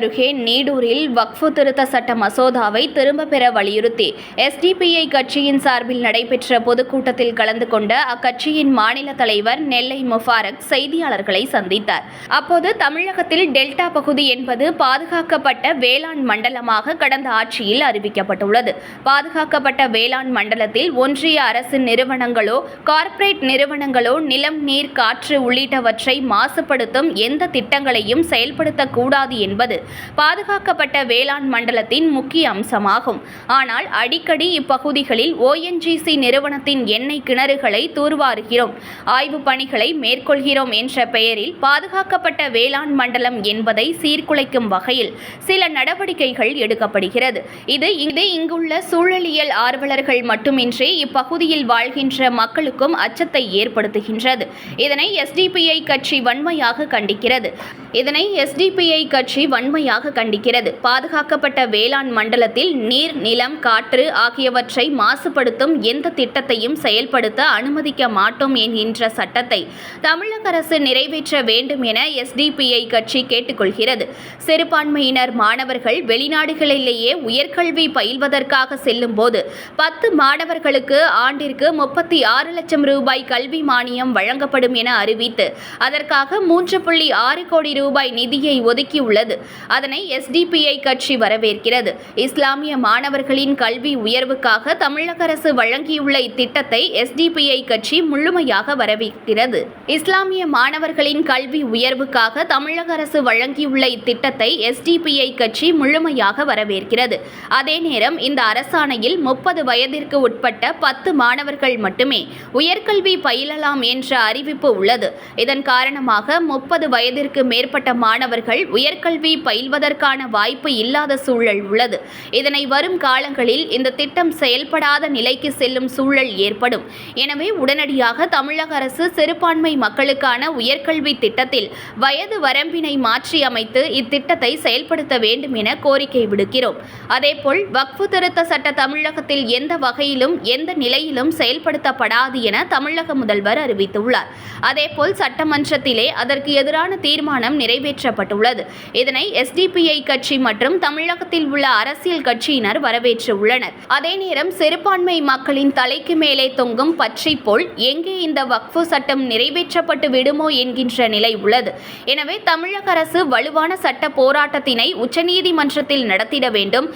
அருகே நீடூரில் வக்ஃபு திருத்த சட்ட மசோதாவை திரும்பப் பெற வலியுறுத்தி எஸ்டிபிஐ கட்சியின் சார்பில் நடைபெற்ற பொதுக்கூட்டத்தில் கலந்து கொண்ட அக்கட்சியின் மாநில தலைவர் நெல்லை முஃபாரக் செய்தியாளர்களை சந்தித்தார். அப்போது தமிழகத்தில் டெல்டா பகுதி என்பது பாதுகாக்கப்பட்ட வேளாண் மண்டலமாக கடந்த ஆட்சியில் அறிவிக்கப்பட்டுள்ளது. பாதுகாக்கப்பட்ட வேளாண் மண்டலத்தில் ஒன்றிய அரசு நிறுவனங்களோ கார்ப்பரேட் நிறுவனங்களோ நிலம் நீர் காற்று உள்ளிட்டவற்றை மாசுபடுத்தும் எந்த திட்டங்களையும் செயல்படுத்தக்கூடாது என்பது பாதுகாக்கப்பட்ட வேளாண் மண்டலத்தின் முக்கிய அம்சமாகும். ஆனால் அடிக்கடி இப்பகுதிகளில் ஓஎன்ஜிசி நிறுவனத்தின் எண்ணெய் கிணறுகளை தூர்வாருகிறோம். ஆய்வுப் பணிகளை மேற்கொள்கிறோம் என்ற பெயரில் பாதுகாக்கப்பட்ட வேளாண் மண்டலம் என்பதை சீர்குலைக்கும் வகையில் சில நடவடிக்கைகள் எடுக்கப்படுகிறது. இது இது இங்குள்ள சூழலியல் ஆர்வலர்கள் மட்டுமின்றி இப்பகுதியில் வாழ்கின்ற மக்களுக்கும் அச்சத்தை ஏற்படுத்துகின்றது. இதனை எஸ்டிபிஐ கட்சி வன்மையாக கண்டிக்கிறது. இதனை எஸ்டிபிஐ கட்சி வன்மையாக கண்டிக்கிறது. பாதுகாக்கப்பட்ட வேளாண் மண்டலத்தில் நீர் நிலம் காற்று ஆகியவற்றை மாசுபடுத்தும் எந்த திட்டத்தையும் செயல்படுத்த அனுமதிக்க மாட்டோம் என்கின்ற சட்டத்தை தமிழக அரசு நிறைவேற்ற வேண்டும் என எஸ்டிபிஐ கட்சி கேட்டுக்கொள்கிறது. சிறுபான்மையினர் மாணவர்கள் வெளிநாடுகளிலேயே உயர்கல்வி பயில்வதற்காக செல்லும் போது பத்து மாணவர்களுக்கு ஆண்டிற்கு முப்பத்தி ஆறு லட்சம் ரூபாய் கல்வி மானியம் வழங்கப்படும் என அறிவித்து அதற்காக மூன்று புள்ளி ஆறு கோடி ரூபாய் நிதியை ஒதுக்கியுள்ளது. அதனை எஸ்டிபிஐ கட்சி வரவேற்கிறது. இஸ்லாமிய மாணவர்களின் கல்வி உயர்வுக்காக தமிழக அரசு வழங்கியுள்ள இத்திட்டத்தை எஸ்டிபிஐ கட்சி முழுமையாக வரவேற்கிறது. இஸ்லாமிய மாணவர்களின் கல்வி உயர்வுக்காக தமிழக அரசு வழங்கியுள்ள இத்திட்டத்தை எஸ்டிபிஐ கட்சி முழுமையாக வரவேற்கிறது. அதே நேரம் இந்த அரசாணையில் முப்பது வயதிற்கு உட்பட்ட பத்து மாணவர்கள் மட்டுமே உயர்கல்வி பயிலலாம் என்ற அறிவிப்பு உள்ளது. இதன் காரணமாக முப்பது வயதிற்கு மேற்பட்ட மாணவர்கள் உயர்கல்வி பயில்வதற்கான வாய்ப்பு இல்லாத சூழல் உள்ளது. இதனை வரும் காலங்களில் இந்த திட்டம் செயல்படாத நிலைக்கு செல்லும் சூழல் ஏற்படும். எனவே உடனடியாக தமிழக அரசு சிறுபான்மை மக்களுக்கான உயர்கல்வி திட்டத்தில் வயது வரம்பினை மாற்றி அமைத்து இத்திட்டத்தை செயல்படுத்த வேண்டும் என கோரிக்கை விடுக்கிறோம். அதேபோல் வக்ஃபு திருத்த சட்ட தமிழகத்தில் எந்த வகையிலும் எந்த நிலையிலும் செயல்படுத்தப்படாது என தமிழக முதல்வர் அறிவித்துள்ளார். அதேபோல் சட்டமன்றத்திலே அதற்கு எதிரான தீர்மானம் நிறைவேற்றப்பட்டுள்ளது. இதனை எஸ்டிபிஐ கட்சி மற்றும் தமிழகத்தில் உள்ள அரசியல் கட்சியினர் வரவேற்றுள்ளனர். அதே நேரம் சிறுபான்மை மக்களின் தலைக்கு மேலே தொங்கும் பற்றி போல் எங்கே இந்த வக்ஃபு சட்டம் நிறைவேற்றப்பட்டு விடுமோ என்கின்ற நிலை உள்ளது. எனவே தமிழக அரசு வலுவான சட்ட போராட்டத்தினை உச்சநீதிமன்றத்தில் நடத்திட வேண்டும்.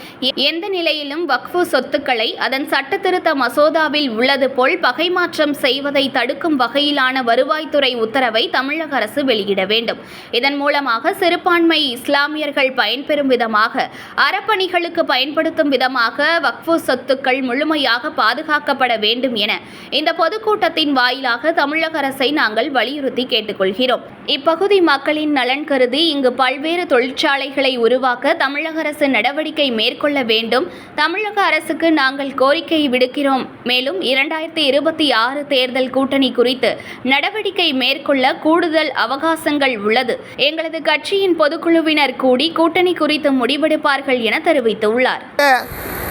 எந்த நிலையிலும் வக்ஃபு சொத்துக்களை அதன் சட்ட திருத்த மசோதாவில் உள்ளது போல் பகைமாற்றம் செய்வதை தடுக்கும் வகையிலான வருவாய்த்துறை உத்தரவை தமிழக அரசு வெளியிட வேண்டும். இதன் மூலமாக சிறுபான்மை இஸ்லாம் இஸ்லாமியர்கள் பயன்பெறும் விதமாக அறப்பணிகளுக்கு பயன்படுத்தும் விதமாக வக்ஃபு சொத்துக்கள் முழுமையாக பாதுகாக்கப்பட வேண்டும் என இந்த பொதுக்கூட்டத்தின் வாயிலாக தமிழக அரசை நாங்கள் வலியுறுத்தி கேட்டுக்கொள்கிறோம். இப்பகுதி மக்களின் நலன் கருதி இங்கு பல்வேறு தொழிற்சாலைகளை உருவாக்க தமிழக அரசு நடவடிக்கை மேற்கொள்ள வேண்டும். தமிழக அரசுக்கு நாங்கள் கோரிக்கை விடுக்கிறோம். மேலும் இரண்டாயிரத்தி இருபத்தி ஆறு தேர்தல் கூட்டணி குறித்து நடவடிக்கை மேற்கொள்ள கூடுதல் அவகாசங்கள் உள்ளது. எங்களது கட்சியின் பொதுக்குழுவினர் கூடி கூட்டணி குறித்து முடிவெடுப்பார்கள் என தெரிவித்துள்ளார்.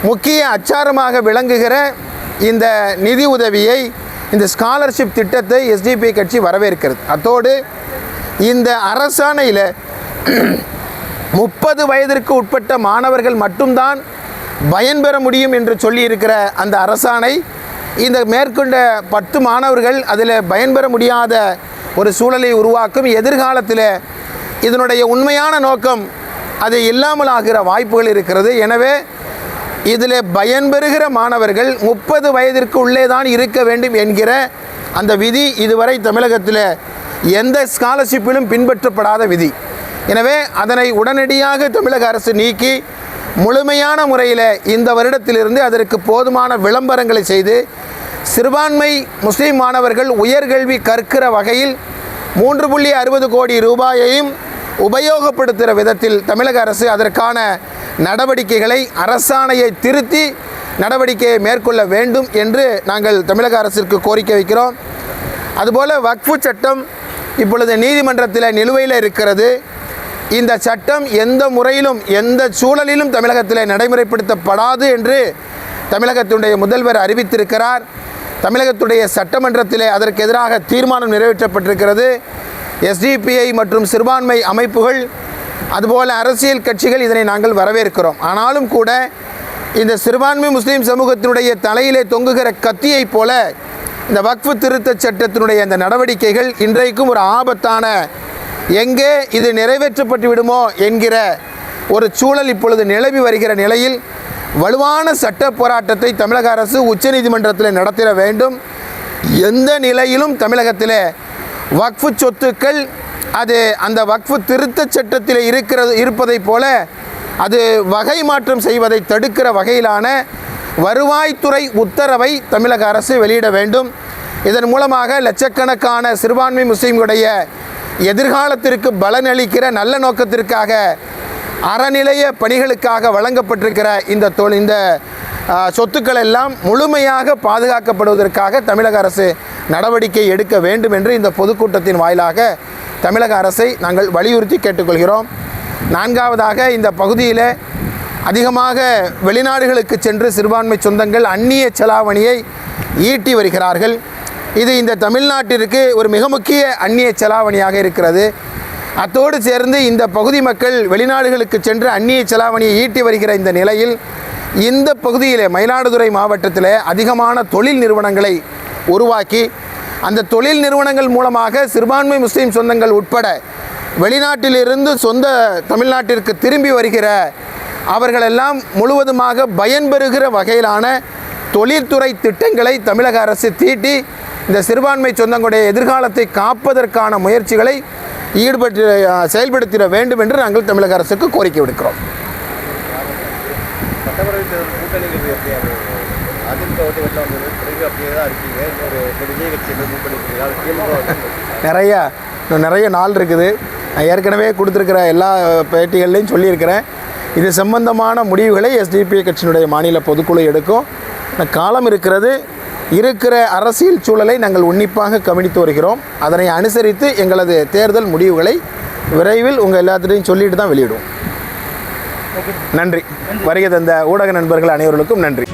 முக்கிய அச்சாரமாக விளங்குகிற இந்த நிதி உதவியை இந்த ஸ்காலர்ஷிப் திட்டத்தை எஸ்டிபி கட்சி வரவேற்கிறது. அத்தோடு இந்த அரசாணையில் முப்பது வயதிற்கு உட்பட்ட மாணவர்கள் மட்டும்தான் பயன்பெற முடியும் என்று சொல்லியிருக்கிற அந்த அரசாணை இந்த மேற்கொண்ட பத்து மாணவர்கள் அதில் பயன்பெற முடியாத ஒரு சூழலை உருவாக்கும் எதிர்காலத்தில் இதனுடைய உண்மையான நோக்கம் அது இல்லாமல் ஆகிற வாய்ப்புகள் இருக்கிறது. எனவே இதில் பயன்பெறுகிற மாணவர்கள் முப்பது வயதிற்கு உள்ளே தான் இருக்க வேண்டும் என்கிற அந்த விதி இதுவரை தமிழகத்தில் எந்த ஸ்காலர்ஷிப்பிலும் பின்பற்றப்படாத விதி. எனவே அதனை உடனடியாக தமிழக அரசு நீக்கி முழுமையான முறையில் இந்த வருடத்திலிருந்து அதற்கு போதுமான விளம்பரங்களை செய்து சிறுபான்மை முஸ்லீம் மாணவர்கள் உயர்கல்வி கற்கிற வகையில் மூன்று புள்ளி அறுபது கோடி ரூபாயையும் உபயோகப்படுத்துகிற விதத்தில் தமிழக அரசு அதற்கான நடவடிக்கைகளை அரசாணையை திருத்தி நடவடிக்கையை மேற்கொள்ள வேண்டும் என்று நாங்கள் தமிழக அரசிற்கு கோரிக்கை வைக்கிறோம். அதுபோல் வக்ஃபு சட்டம் இப்பொழுது நீதிமன்றத்தில் நிலுவையில் இருக்கிறது. இந்த சட்டம் எந்த முறையிலும் எந்த சூழலிலும் தமிழகத்தில் நடைமுறைப்படுத்தப்படாது என்று தமிழகத்தினுடைய முதல்வர் அறிவித்திருக்கிறார். தமிழகத்துடைய சட்டமன்றத்திலே அதற்கு எதிராக தீர்மானம் நிறைவேற்றப்பட்டிருக்கிறது. எஸ்டிபிஐ மற்றும் சிறுபான்மை அமைப்புகள் அதுபோல் அரசியல் கட்சிகள் இதனை நாங்கள் வரவேற்கிறோம். ஆனாலும் கூட இந்த சிறுபான்மை முஸ்லீம் சமூகத்தினுடைய தலையிலே தொங்குகிற கத்தியைப் போல இந்த வக்ஃபு திருத்தச் சட்டத்தினுடைய இந்த நடவடிக்கைகள் இன்றைக்கும் ஒரு ஆபத்தான எங்கே இது நிறைவேற்றப்பட்டு விடுமோ என்கிற ஒரு சூழல் இப்பொழுது நிலவி வருகிற நிலையில் வலுவான சட்ட போராட்டத்தை தமிழக அரசு உச்சநீதிமன்றத்தில் நடத்திட வேண்டும். எந்த நிலையிலும் தமிழகத்தில் வக்ஃபு சொத்துக்கள் அது அந்த வக்ஃபு திருத்தச் சட்டத்தில் இருக்கிறது இருப்பதைப் போல அது வகை மாற்றம் செய்வதை தடுக்கிற வகையிலான வருவாய்த்துறை உத்தரவை தமிழக அரசு வெளியிட வேண்டும். இதன் மூலமாக லட்சக்கணக்கான சிறுபான்மை முஸ்லீம்களுடைய எதிர்காலத்திற்கு பலனளிக்கிற நல்ல நோக்கத்திற்காக அறநிலைய பணிகளுக்காக வழங்கப்பட்டிருக்கிற இந்த தொழில் இந்த சொத்துக்கள் எல்லாம் முழுமையாக பாதுகாக்கப்படுவதற்காக தமிழக அரசு நடவடிக்கை எடுக்க வேண்டும் என்று இந்த பொதுக்கூட்டத்தின் வாயிலாக தமிழக அரசை நாங்கள் வலியுறுத்தி கேட்டுக்கொள்கிறோம். நான்காவதாக இந்த பகுதியில் அதிகமாக வெளிநாடுகளுக்கு சென்று சிறுபான்மை சொந்தங்கள் அந்நிய செலாவணியை ஈட்டி வருகிறார்கள். இது இந்த தமிழ்நாட்டிற்கு ஒரு மிக முக்கிய அந்நிய செலாவணியாக இருக்கிறது. அத்தோடு சேர்ந்து இந்த பகுதி மக்கள் வெளிநாடுகளுக்கு சென்று அந்நிய செலாவணியை ஈட்டி வருகிற இந்த நிலையில் இந்த பகுதியிலே மயிலாடுதுறை மாவட்டத்தில் அதிகமான தொழில் நிறுவனங்களை உருவாக்கி அந்த தொழில் நிறுவனங்கள் மூலமாக சிறுபான்மை முஸ்லீம் சொந்தங்கள் உட்பட வெளிநாட்டிலிருந்து சொந்த தமிழ்நாட்டிற்கு திரும்பி வருகிற அவர்களெல்லாம் முழுவதுமாக பயன்பெறுகிற வகையிலான தொழில்துறை திட்டங்களை தமிழக அரசு தீட்டி இந்த சிறுபான்மை சொந்தங்களுடைய எதிர்காலத்தை காப்பதற்கான முயற்சிகளை ஈடுபட்டு செயல்படுத்திட வேண்டும் என்று நாங்கள் தமிழக அரசுக்கு கோரிக்கை விடுக்கிறோம். நிறையா இன்னும் நிறைய நாள் இருக்குது. நான் ஏற்கனவே கொடுத்துருக்கிற எல்லா பேட்டிகள்லையும் சொல்லியிருக்கிறேன். இது சம்பந்தமான முடிவுகளை எஸ்டிபி கட்சியினுடைய மாநில பொதுக்குழு எடுக்கும். காலம் இருக்கிறது. இருக்கிற அரசியல் சூழலை நாங்கள் உன்னிப்பாக கவனித்து வருகிறோம். அதனை அனுசரித்து எங்களது தேர்தல் முடிவுகளை விரைவில் உங்கள் எல்லாத்திட்டையும் சொல்லிட்டு தான் வெளியிடுவோம். நன்றி. வருகை தந்த ஊடக நண்பர்கள் அனைவர்களுக்கும் நன்றி.